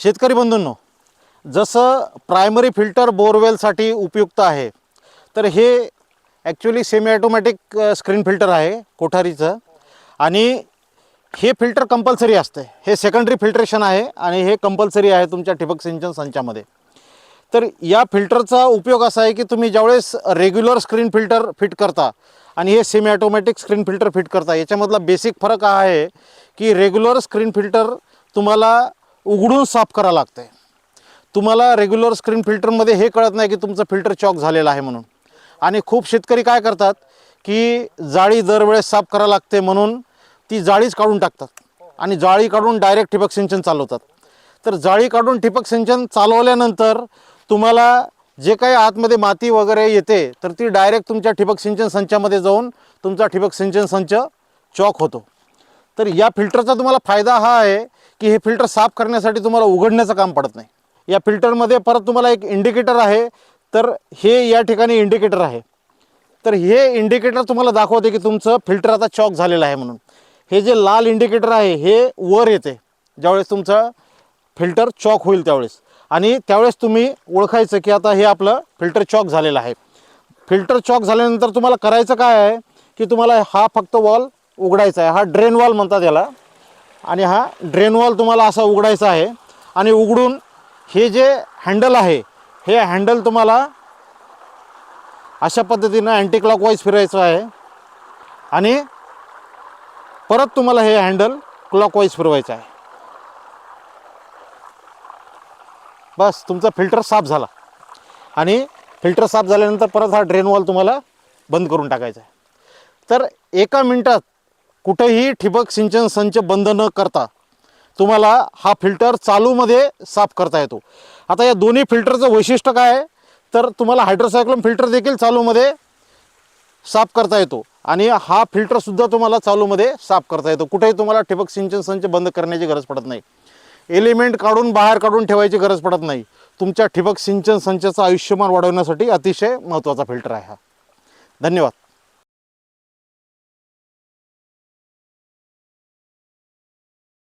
शेतकरी बंधूंनो जसं primary filter बोरवेलसाठी उपयुक्त आहे तर हे actually semi automatic screen filter आहे कोठारीचं. आणि हे फिल्टर कंपल्सरी असते. हे सेकंडरी फिल्ट्रेशन आहे आणि हे कंपल्सरी आहे तुमच्या ठिबक सिंचन संचामध्ये. तर या फिल्टरचा उपयोग असा आहे की तुम्ही ज्यावेळेस रेग्युलर स्क्रीन फिल्टर फिट करता आणि हे semi automatic screen filter fit करता याच्यामधला बेसिक फरक हा आहे की रेग्युलर स्क्रीन फिल्टर तुम्हाला उघडून साफ करावं लागतं आहे तुम्हाला रेग्युलर स्क्रीन फिल्टरमध्ये हे कळत नाही की तुमचं फिल्टर चॉक झालेलं आहे म्हणून. आणि खूप शेतकरी काय करतात की जाळी दरवेळेस साफ करावं लागते म्हणून ती जाळीच काढून टाकतात. आणि जाळी काढून डायरेक्ट ठिबक सिंचन चालवतात. तर जाळी काढून ठिबक सिंचन चालवल्यानंतर तुम्हाला जे काही आतमध्ये माती वगैरे येते तर ती डायरेक्ट तुमच्या ठिबक सिंचन संचामध्ये जाऊन तुमचा ठिबक सिंचन संच चॉक होतो. तर या फिल्टरचा तुम्हाला फायदा हा आहे की हे फिल्टर साफ करण्यासाठी तुम्हाला उघडण्याचं काम पडत नाही. या फिल्टरमध्ये परत तुम्हाला एक इंडिकेटर आहे. तर हे या ठिकाणी इंडिकेटर आहे. तर हे इंडिकेटर तुम्हाला दाखवते की तुमचं फिल्टर आता चॉक झालेलं आहे म्हणून. हे जे लाल इंडिकेटर आहे हे वर येते. ज्यावेळेस तुमचं फिल्टर चॉक होईल त्यावेळेस. आणि त्यावेळेस तुम्ही ओळखायचं की आता हे आपलं फिल्टर चॉक झालेलं आहे. फिल्टर चॉक झाल्यानंतर तुम्हाला करायचं काय आहे की तुम्हाला हा फक्त वॉल उघडायचा आहे. हा ड्रेन वॉल म्हणतात याला. आणि हा ड्रेन वॉल तुम्हाला असा उघडायचा आहे. आणि उघडून हे जे हँडल आहे हे हँडल तुम्हाला अशा पद्धतीनं अँटी क्लॉकवाईज फिरायचं आहे. आणि परत तुम्हाला हे हँडल क्लॉकवाईज फिरवायचं आहे. बस तुमचा फिल्टर साफ झाला. आणि फिल्टर साफ झाल्यानंतर परत हा ड्रेन वॉल तुम्हाला बंद करून टाकायचा आहे. तर एका मिनटात कुठेही ठिबक सिंचन संच बंद न करता तुम्हाला हा फिल्टर चालूमध्ये साफ करता येतो. आता या दोन्ही फिल्टरचं वैशिष्ट्य काय आहे? तर तुम्हाला हायड्रोसायक्लोन फिल्टर देखील चालूमध्ये साफ करता येतो आणि हा फिल्टरसुद्धा तुम्हाला चालूमध्ये साफ करता येतो. कुठेही तुम्हाला ठिबक सिंचन संच बंद करण्याची गरज पडत नाही. एलिमेंट काढून बाहेर काढून ठेवायची गरज पडत नाही. तुमच्या ठिबक सिंचन संचाचं आयुष्यमान वाढवण्यासाठी अतिशय महत्त्वाचा फिल्टर आहे हा. धन्यवाद.